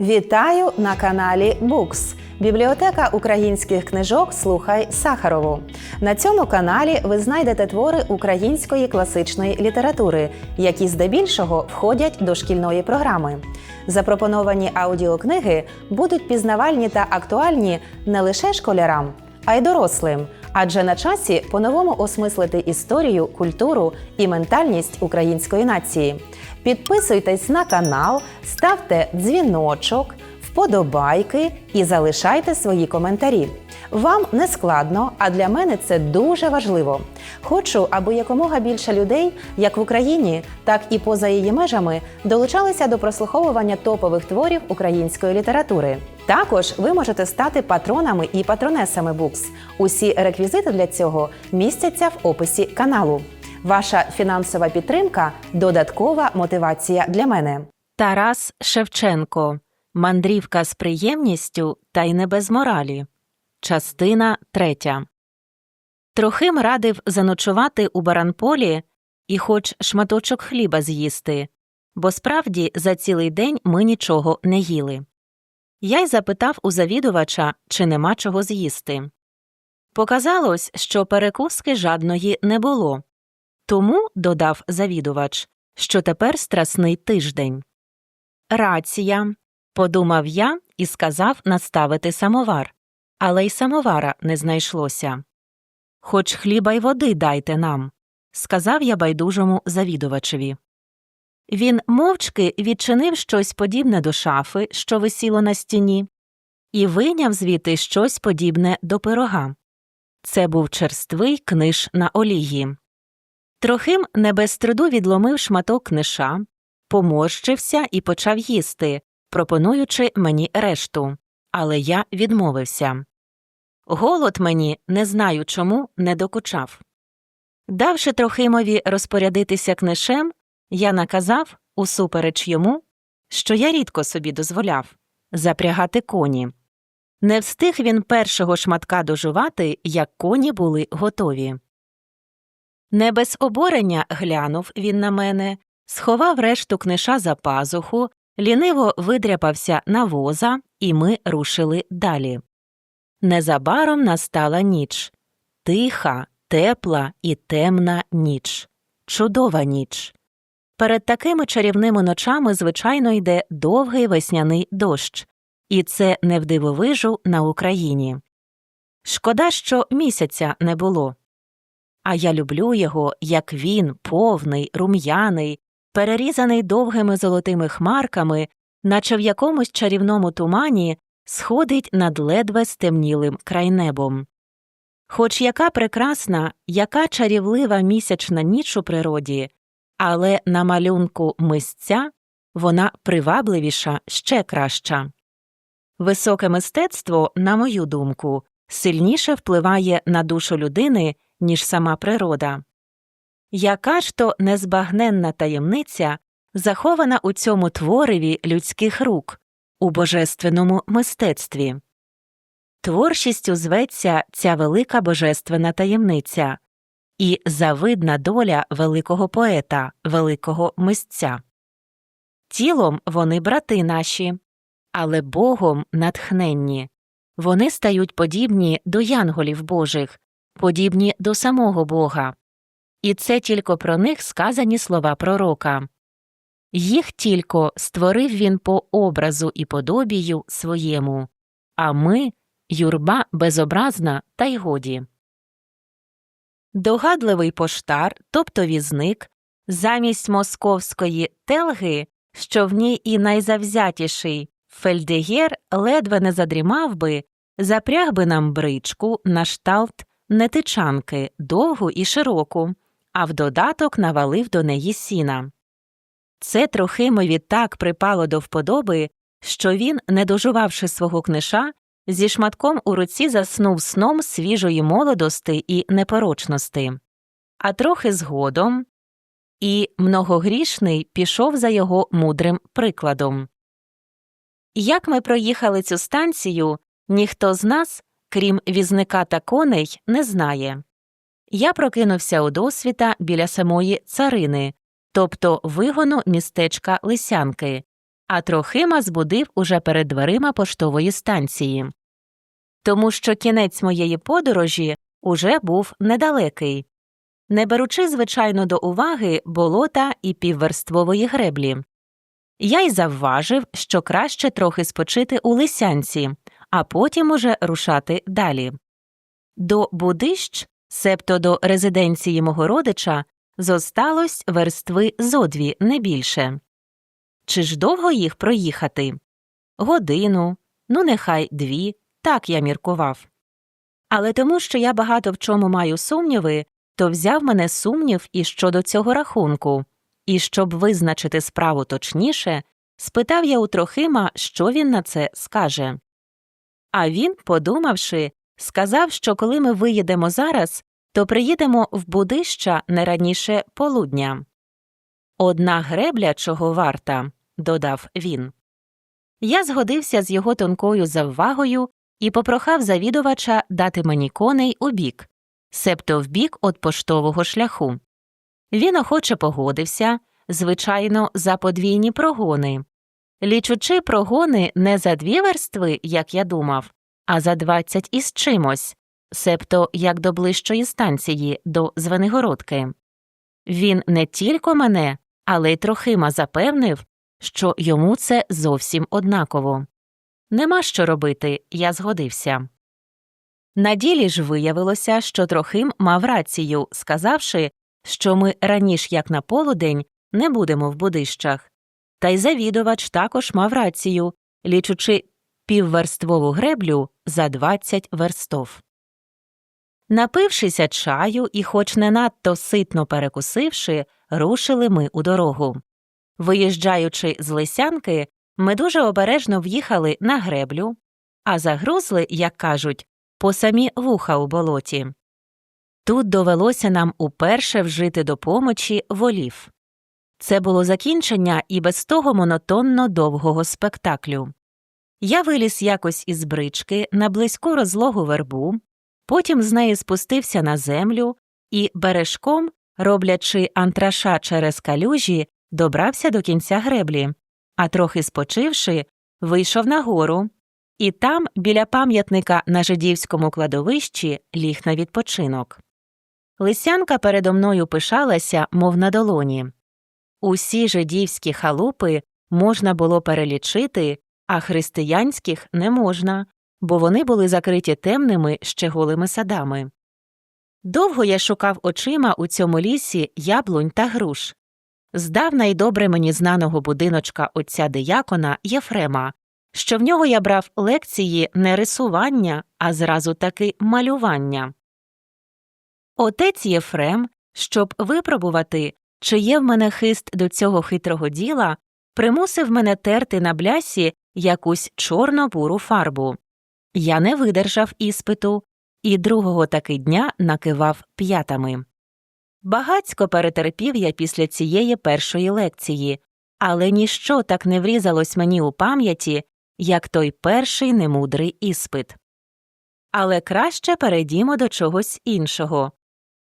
Вітаю на каналі Букс. Бібліотека українських книжок Слухай Сахарову. На цьому каналі ви знайдете твори української класичної літератури, які здебільшого входять до шкільної програми. Запропоновані аудіокниги будуть пізнавальні та актуальні не лише школярам, а й дорослим. Адже на часі по-новому осмислити історію, культуру і ментальність української нації. Підписуйтесь на канал, ставте дзвіночок, вподобайки і залишайте свої коментарі. Вам не складно, а для мене це дуже важливо. Хочу, аби якомога більше людей, як в Україні, так і поза її межами, долучалися до прослуховування топових творів української літератури. Також ви можете стати патронами і патронесами Букс. Усі реквізити для цього містяться в описі каналу. Ваша фінансова підтримка додаткова мотивація для мене. Тарас Шевченко Мандрівка з приємністю та й не без моралі. Частина третя. Трохим радив заночувати у баранполі і хоч шматочок хліба з'їсти, бо справді за цілий день ми нічого не їли. Я й запитав у завідувача, чи нема чого з'їсти. Показалось, що перекуски жадної не було. Тому, додав завідувач, що тепер страсний тиждень. Рація, подумав я і сказав наставити самовар, але й самовара не знайшлося. Хоч хліба й води дайте нам, сказав я байдужому завідувачеві. Він мовчки відчинив щось подібне до шафи, що висіло на стіні, і вийняв звідти щось подібне до пирога. Це був черствий книж на олії. Трохим не без труду відломив шматок книша, поморщився і почав їсти, пропонуючи мені решту, але я відмовився. Голод мені, не знаю чому, не докучав. Давши Трохимові розпорядитися книшем, я наказав, усупереч йому, що я рідко собі дозволяв запрягати коні. Не встиг він першого шматка дожувати, як коні були готові. Не без обурення глянув він на мене, сховав решту книша за пазуху, ліниво видряпався на воза, і ми рушили далі. Незабаром настала ніч тиха, тепла і темна ніч, чудова ніч. Перед такими чарівними ночами, звичайно, йде довгий весняний дощ, і це не вдивовижу на Україні. Шкода, що місяця не було. А я люблю його, як він, повний, рум'яний, перерізаний довгими золотими хмарками, наче в якомусь чарівному тумані сходить над ледве стемнілим крайнебом. Хоч яка прекрасна, яка чарівлива місячна ніч у природі, але на малюнку мисця вона привабливіша ще краща. Високе мистецтво, на мою думку, сильніше впливає на душу людини, ніж сама природа. Яка ж то незбагненна таємниця захована у цьому твориві людських рук, у божественному мистецтві? Творчістю зветься ця велика божественна таємниця і завидна доля великого поета, великого мисця. Тілом вони брати наші, але Богом натхненні. Вони стають подібні до янголів Божих, подібні до самого Бога. І це тільки про них сказані слова пророка. Їх тільки створив він по образу і подобію своєму, а ми юрба безобразна та й годі. Догадливий поштар, тобто візник, замість московської телги, що в ній і найзавзятіший фельдегєр ледве не задрімав би, запряг би нам бричку на шталт нетичанки, довгу і широку, а в додаток навалив до неї сіна. Це Трохимові так припало до вподоби, що він, не дожувавши свого книша, зі шматком у руці заснув сном свіжої молодости і непорочності, а трохи згодом і многогрішний пішов за його мудрим прикладом. Як ми проїхали цю станцію, ніхто з нас, крім візника та коней, не знає. Я прокинувся у досвіта біля самої царини, тобто вигону містечка Лисянки, а Трохима збудив уже перед дверима поштової станції. Тому що кінець моєї подорожі уже був недалекий, не беручи, звичайно, до уваги болота і півверствової греблі. Я й завважив, що краще трохи спочити у лисянці, а потім уже рушати далі. До будищ, себто до резиденції мого родича, зосталось верстви зо дві, не більше. Чи ж довго їх проїхати? Годину, ну нехай дві, так я міркував. Але тому, що я багато в чому маю сумніви, то взяв мене сумнів і щодо цього рахунку, і щоб визначити справу точніше, спитав я у Трохима, що він на це скаже. А він, подумавши, сказав, що коли ми виїдемо зараз, то приїдемо в будища не раніше полудня. Одна гребля чого варта, додав він. Я згодився з його тонкою заввагою і попрохав завідувача дати мені коней у бік, себто в бік від поштового шляху. Він охоче погодився, звичайно, за подвійні прогони. Лічучи прогони не за дві верстви, як я думав, а за двадцять із чимось, себто як до ближчої станції, до Звенигородки. Він не тільки мене, але й Трохима запевнив, що йому це зовсім однаково. Нема що робити, я згодився. На ділі ж виявилося, що Трохим мав рацію, сказавши, що ми раніш як на полудень не будемо в будищах. Та й завідувач також мав рацію, лічучи півверствову греблю за 20 верстов. Напившися чаю і, хоч не надто ситно перекусивши, рушили ми у дорогу. Виїжджаючи з Лисянки, ми дуже обережно в'їхали на греблю, а загрузли, як кажуть, по самі вуха у болоті. Тут довелося нам уперше вжити до помочі волів. Це було закінчення і без того монотонно довгого спектаклю. Я виліз якось із брички на близьку розлогу вербу, потім з неї спустився на землю і бережком, роблячи антраша через калюжі, добрався до кінця греблі, а трохи спочивши, вийшов на гору, і там, біля пам'ятника на жидівському кладовищі, ліг на відпочинок. Лисянка передо мною пишалася, мов на долоні. Усі жидівські халупи можна було перелічити, а християнських не можна, бо вони були закриті темними ще голими садами. Довго я шукав очима у цьому лісі яблунь та груш. Здавна й добре мені знаного будиночка отця диякона Єфрема, що в нього я брав лекції не рисування, а зразу таки малювання. Отець Єфрем, щоб випробувати, чи є в мене хист до цього хитрого діла, примусив мене терти на блясі якусь чорно-буру фарбу. Я не видержав іспиту і другого таки дня накивав п'ятами. Багацько перетерпів я після цієї першої лекції, але ніщо так не врізалось мені у пам'яті, як той перший немудрий іспит. Але краще перейдімо до чогось іншого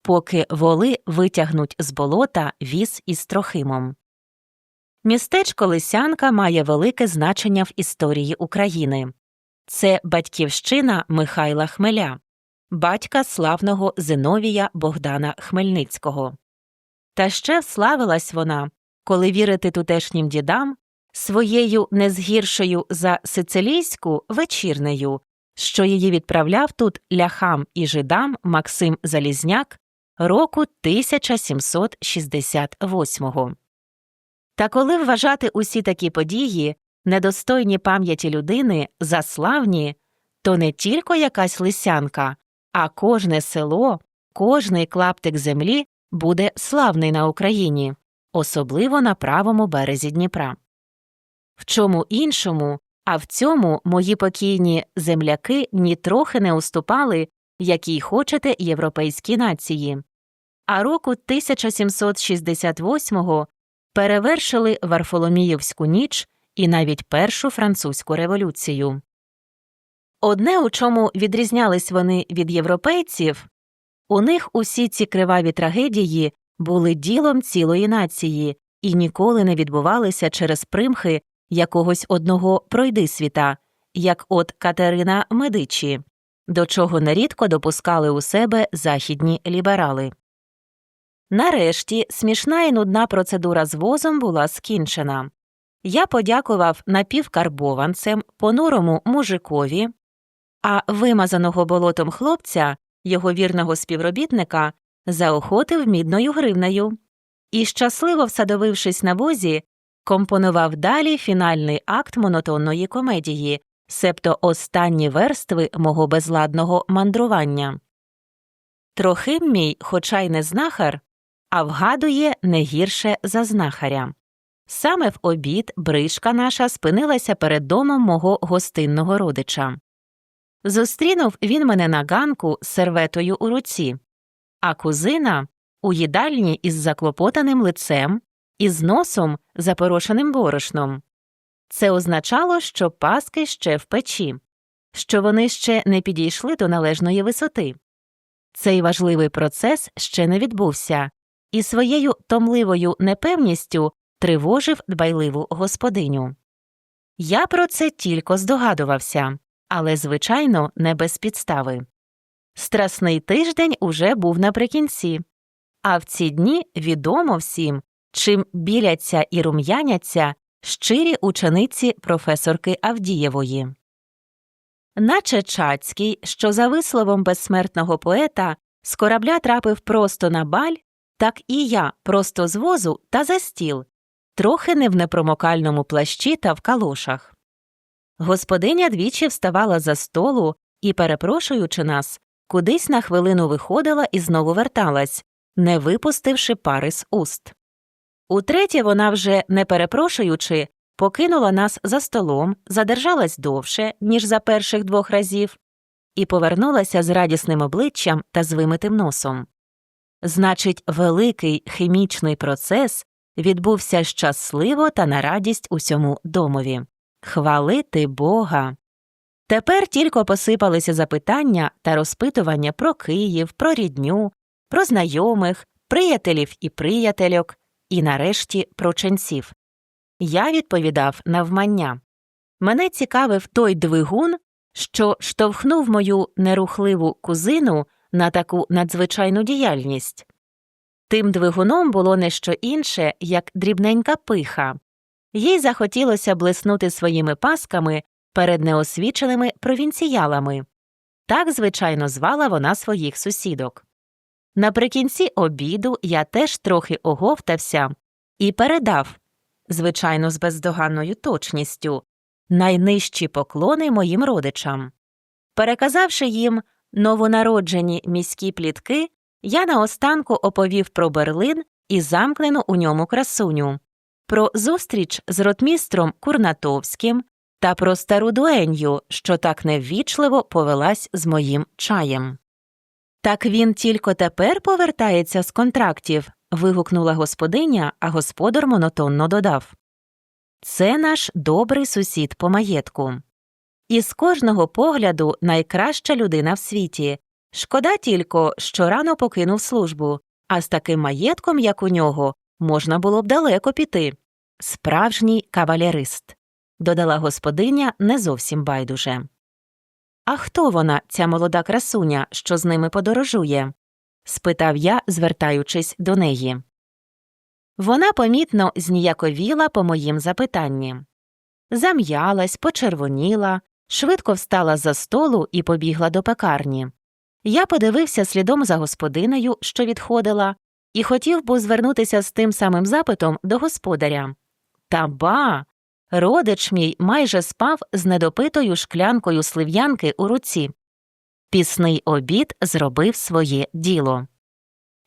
поки воли витягнуть з болота віз із Трохимом. Містечко Лисянка має велике значення в історії України. Це батьківщина Михайла Хмеля, батька славного Зиновія Богдана Хмельницького. Та ще славилась вона, коли вірити тутешнім дідам, своєю незгіршою за сицилійську вечірнею, що її відправляв тут ляхам і жидам Максим Залізняк року 1768-го. Та коли вважати усі такі події, недостойні пам'яті людини, за славні, то не тільки якась лисянка, а кожне село, кожний клаптик землі буде славний на Україні, особливо на правому березі Дніпра. В чому іншому, а в цьому мої покійні земляки нітрохи не уступали якій хочете європейській нації. А року 1768-го перевершили Варфоломіївську ніч і навіть Першу французьку революцію. Одне, у чому відрізнялись вони від європейців, у них усі ці криваві трагедії були ділом цілої нації і ніколи не відбувалися через примхи якогось одного пройдисвіта, як от Катерина Медичі, до чого нерідко допускали у себе західні ліберали. Нарешті смішна і нудна процедура з возом була скінчена. Я подякував напівкарбованцем, понурому мужикові, а вимазаного болотом хлопця, його вірного співробітника, заохотив мідною гривнею і, щасливо всадовившись на возі, компонував далі фінальний акт монотонної комедії, себто останні верстви мого безладного мандрування. Трохим мій, хоча й не знахар, а вгадує не гірше за знахаря. Саме в обід бришка наша спинилася перед домом мого гостинного родича. Зустрінув він мене на ганку з серветою у руці, а кузина у їдальні із заклопотаним лицем і з носом, запорошеним борошном. Це означало, що паски ще в печі, що вони ще не підійшли до належної висоти. Цей важливий процес ще не відбувся, і своєю томливою непевністю тривожив дбайливу господиню. Я про це тільки здогадувався, але, звичайно, не без підстави. Страсний тиждень уже був наприкінці, а в ці дні відомо всім, чим біляться і рум'яняться щирі учениці професорки Авдієвої. Наче Чацький, що за висловом безсмертного поета з корабля трапив просто на баль, так і я просто з возу та за стіл, трохи не в непромокальному плащі та в калошах. Господиня двічі вставала за столу і, перепрошуючи нас, кудись на хвилину виходила і знову верталась, не випустивши пари з уст. Утретє вона вже, не перепрошуючи, покинула нас за столом, задержалась довше, ніж за перших двох разів, і повернулася з радісним обличчям та з вимитим носом. Значить, великий хімічний процес відбувся щасливо та на радість усьому домові. Хвалити Бога. Тепер тільки посипалися запитання та розпитування про Київ, про рідню, про знайомих, приятелів і приятельок, і нарешті про ченців. Я відповідав навмання. Мене цікавив той двигун, що штовхнув мою нерухливу кузину на таку надзвичайну діяльність. Тим двигуном було не що інше, як дрібненька пиха. Їй захотілося блиснути своїми пасками перед неосвіченими провінціялами. Так, звичайно, звала вона своїх сусідок. Наприкінці обіду я теж трохи оговтався і передав, звичайно, з бездоганною точністю, найнижчі поклони моїм родичам. Переказавши їм новонароджені міські плітки, я наостанку оповів про Берлин і замкнену у ньому красуню, про зустріч з ротмістром Курнатовським та про стару дуенью, що так неввічливо повелась з моїм чаєм. Так він тільки тепер повертається з контрактів. вигукнула господиня, а господар монотонно додав. Це наш добрий сусід по маєтку. І з кожного погляду найкраща людина в світі. Шкода тільки, що рано покинув службу, а з таким маєтком, як у нього, можна було б далеко піти. Справжній кавалерист, додала господиня не зовсім байдуже. А хто вона, ця молода красуня, що з ними подорожує? спитав я, звертаючись до неї. Вона помітно зніяковіла по моїм запитанні. Зам'ялась, почервоніла, швидко встала за столу і побігла до пекарні. Я подивився слідом за господинею, що відходила, і хотів був звернутися з тим самим запитом до господаря. Та ба. Родич мій майже спав з недопитою шклянкою слив'янки у руці. Пісний обід зробив своє діло.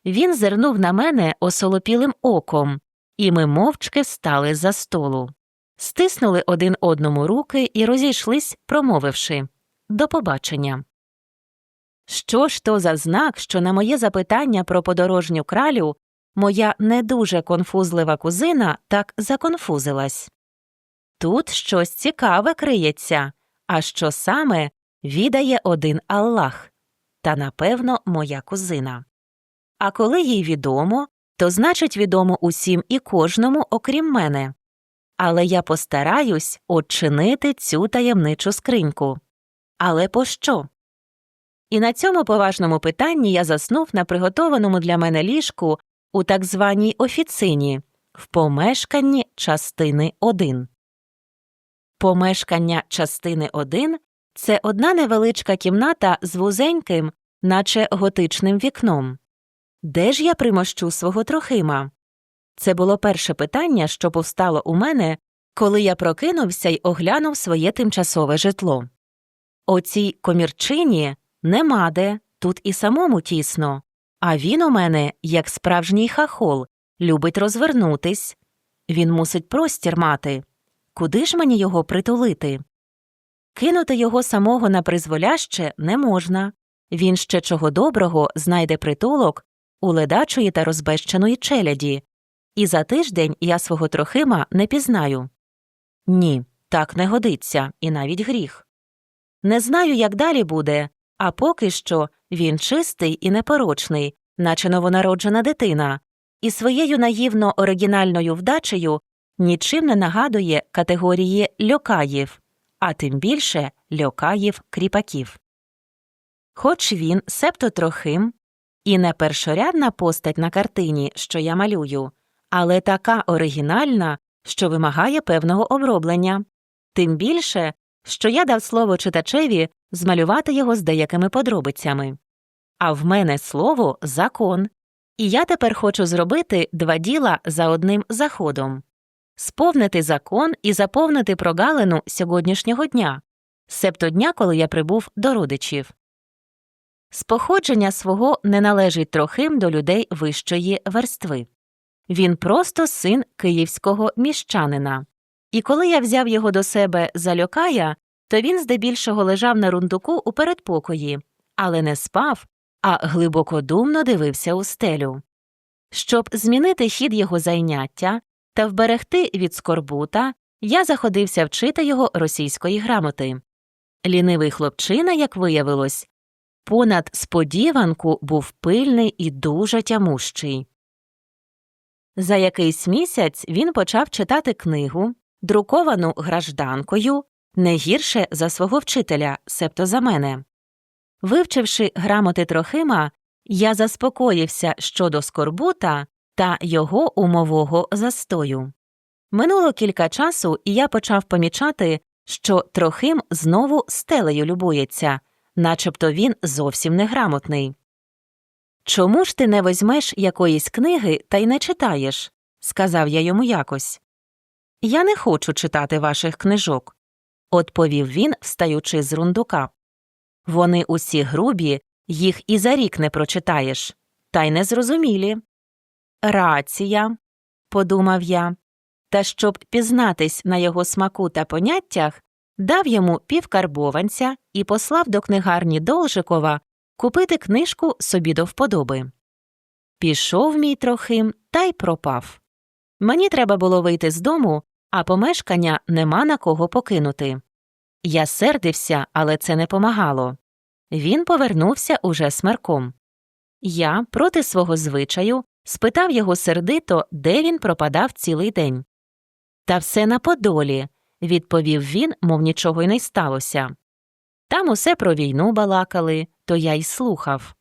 Він зирнув на мене осолопілим оком, і ми мовчки встали за столу. Стиснули один одному руки і розійшлись, промовивши До побачення. Що ж то за знак, що на моє запитання про подорожню кралю моя не дуже конфузлива кузина так законфузилась? Тут щось цікаве криється, а що саме відає один Аллах, та напевно моя кузина. А коли їй відомо, то значить відомо усім і кожному, окрім мене. Але я постараюсь очинити цю таємничу скриньку. Але пощо? І на цьому поважному питанні я заснув на приготованому для мене ліжку у так званій офіцині в помешканні частини 1. Помешкання частини 1 – це одна невеличка кімната з вузеньким, наче готичним вікном. Де ж я примощу свого трохима? Це було перше питання, що повстало у мене, коли я прокинувся й оглянув своє тимчасове житло. Оцій комірчині нема де, тут і самому тісно, а він у мене, як справжній хахол, любить розвернутись. Він мусить простір мати. Куди ж мені його притулити? Кинути його самого на призволяще не можна. Він ще чого доброго знайде притулок у ледачої та розбещеної челяді, і за тиждень я свого трохима не пізнаю. Ні, так не годиться, і навіть гріх. Не знаю, як далі буде, а поки що він чистий і непорочний, наче новонароджена дитина, і своєю наївно оригінальною вдачею нічим не нагадує категорії льокаїв, а тим більше льокаїв кріпаків. Хоч він, себто трохим, і не першорядна постать на картині, що я малюю, але така оригінальна, що вимагає певного оброблення, тим більше, що я дав слово читачеві змалювати його з деякими подробицями. А в мене слово закон, і я тепер хочу зробити два діла за одним заходом сповнити закон і заповнити прогалину сьогоднішнього дня, себто дня, коли я прибув до родичів. З походження свого не належить трохим до людей вищої верстви. Він просто син київського міщанина. І коли я взяв його до себе за льокая, то він здебільшого лежав на рундуку у передпокої, але не спав, а глибокодумно дивився у стелю. Щоб змінити хід його зайняття та вберегти від скорбута, я заходився вчити його російської грамоти. Лінивий хлопчина, як виявилось, понад сподіванку був пильний і дуже тямущий. За якийсь місяць він почав читати книгу, друковану гражданкою, не гірше за свого вчителя, себто за мене. Вивчивши грамоти Трохима, я заспокоївся щодо скорбута та його умового застою. Минуло кілька часу, і я почав помічати, що Трохим знову стелею любується, начебто він зовсім неграмотний. Чому ж ти не возьмеш якоїсь книги та й не читаєш? сказав я йому якось. Я не хочу читати ваших книжок, відповів він, встаючи з рундука. Вони усі грубі, їх і за рік не прочитаєш, та й незрозумілі. Рація, подумав я, та щоб пізнатись на його смаку та поняттях, дав йому півкарбованця і послав до книгарні Должикова купити книжку собі до вподоби. Пішов мій трохим та й пропав. Мені треба було вийти з дому, а помешкання нема на кого покинути. Я сердився, але це не помагало. Він повернувся уже смерком. Я, проти свого звичаю, спитав його сердито, де він пропадав цілий день. Та все на Подолі, відповів він, мов нічого й не сталося. Там усе про війну балакали, то я й слухав.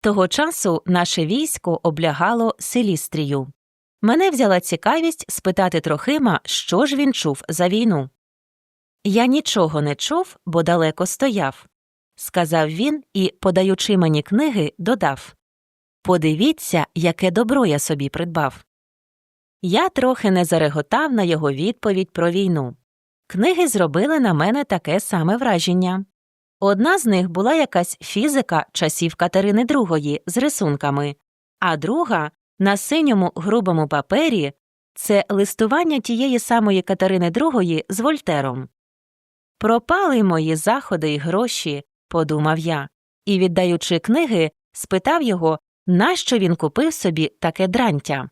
Того часу наше військо облягало Селістрію. Мене взяла цікавість спитати Трохима, що ж він чув за війну. Я нічого не чув, бо далеко стояв, сказав він і, подаючи мені книги, додав Подивіться, яке добро я собі придбав. Я трохи не зареготав на його відповідь про війну. Книги зробили на мене таке саме враження. Одна з них була якась фізика часів Катерини II з рисунками, а друга на синьому грубому папері це листування тієї самої Катерини II з Вольтером. Пропали мої заходи й гроші, подумав я, і, віддаючи книги, спитав його, нащо він купив собі таке дрантя.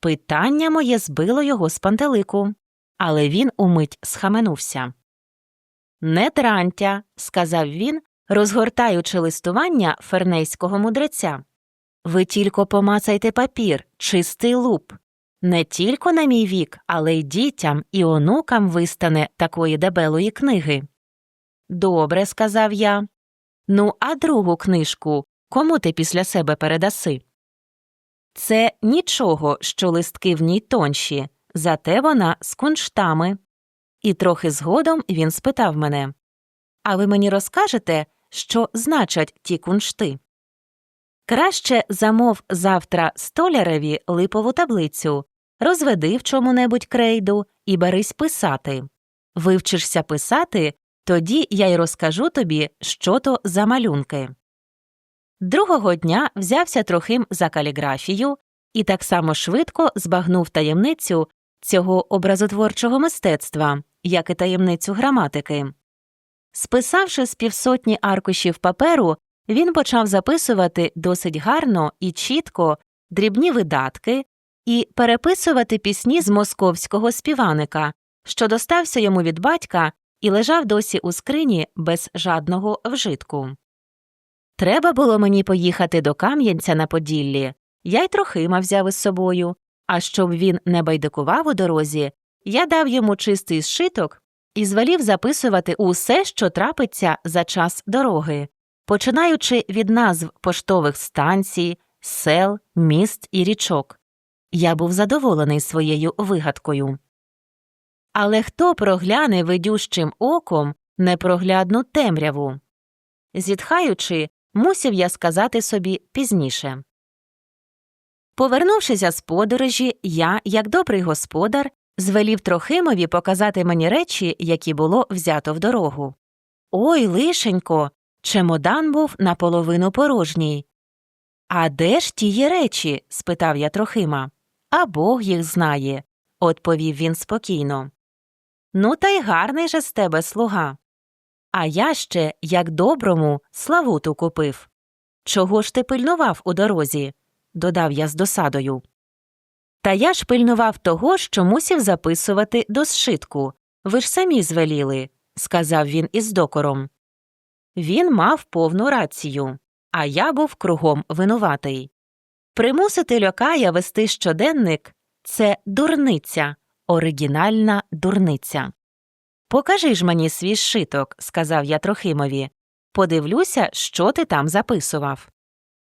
Питання моє збило його з пантелику, але він умить схаменувся. Не дрантя, сказав він, розгортаючи листування фернейського мудреця. Ви тільки помацайте папір, чистий луп. Не тільки на мій вік, але й дітям і онукам вистане такої дебелої книги. Добре, сказав я. Ну, а другу книжку кому ти після себе передаси? Це нічого, що листки в ній тонші, зате вона з кунштами. І трохи згодом він спитав мене А ви мені розкажете, що значать ті куншти? Краще замов завтра столяреві липову таблицю, розведи в чому-небудь крейду і берись писати. Вивчишся писати, тоді я й розкажу тобі, що то за малюнки. Другого дня взявся трохим за каліграфію і так само швидко збагнув таємницю цього образотворчого мистецтва, як і таємницю граматики. Списавши з півсотні аркушів паперу, він почав записувати досить гарно і чітко дрібні видатки і переписувати пісні з московського співаника, що достався йому від батька і лежав досі у скрині без жадного вжитку. Треба було мені поїхати до Кам'янця на Поділлі, я й Трохима взяв із собою, а щоб він не байдикував у дорозі, я дав йому чистий зшиток і звелів записувати усе, що трапиться за час дороги, починаючи від назв поштових станцій, сел, міст і річок. Я був задоволений своєю вигадкою. Але хто прогляне видющим оком непроглядну темряву? Зітхаючи, мусів я сказати собі пізніше. Повернувшися з подорожі, я, як добрий господар, звелів Трохимові показати мені речі, які було взято в дорогу. Ой, лишенько, чемодан був наполовину порожній. А де ж тії речі? спитав я Трохима. А Бог їх знає, відповів він спокійно. Ну, та й гарний же з тебе слуга. А я ще, як доброму, славуту купив. Чого ж ти пильнував у дорозі? Додав я з досадою. Та я ж пильнував того, що мусів записувати до зшитку. Ви ж самі звеліли, сказав він із докором. Він мав повну рацію, а я був кругом винуватий. Примусити льокая вести щоденник це дурниця, оригінальна дурниця. Покажи ж мені свій зшиток, сказав я Трохимові. Подивлюся, що ти там записував.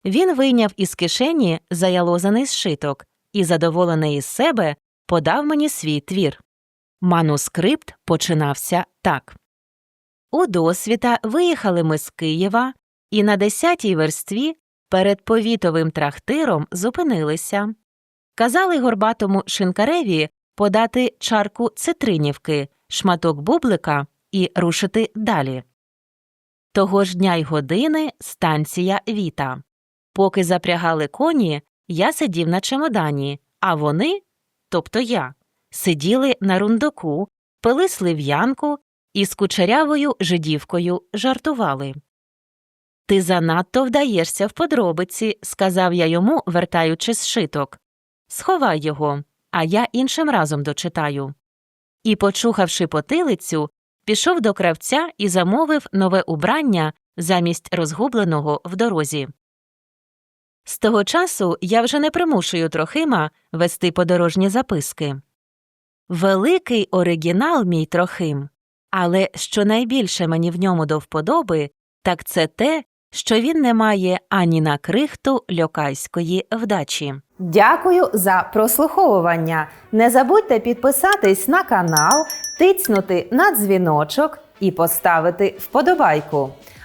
Він вийняв із кишені заялозаний зшиток і, задоволений із себе, подав мені свій твір. Манускрипт починався так. У досвіта виїхали ми з Києва і на десятій верстві перед повітовим трактиром зупинилися. Казали горбатому шинкареві подати чарку цитринівки, шматок бублика і рушити далі. Того ж дня й години станція Віта. Поки запрягали коні, я сидів на чемодані, а вони, тобто я, сиділи на рундоку, пили слив'янку і з кучерявою жидівкою жартували. Ти занадто вдаєшся в подробиці, сказав я йому, вертаючи зшиток. Сховай його, а я іншим разом дочитаю. І, почухавши потилицю, пішов до кравця і замовив нове убрання замість розгубленого в дорозі. З того часу я вже не примушую Трохима вести подорожні записки. Великий оригінал, мій Трохим, але що найбільше мені в ньому до вподоби, так це те, що він не має ані на крихту льокайської вдачі. Дякую за прослуховування. Не забудьте підписатись на канал, тицнути на дзвіночок і поставити вподобайку.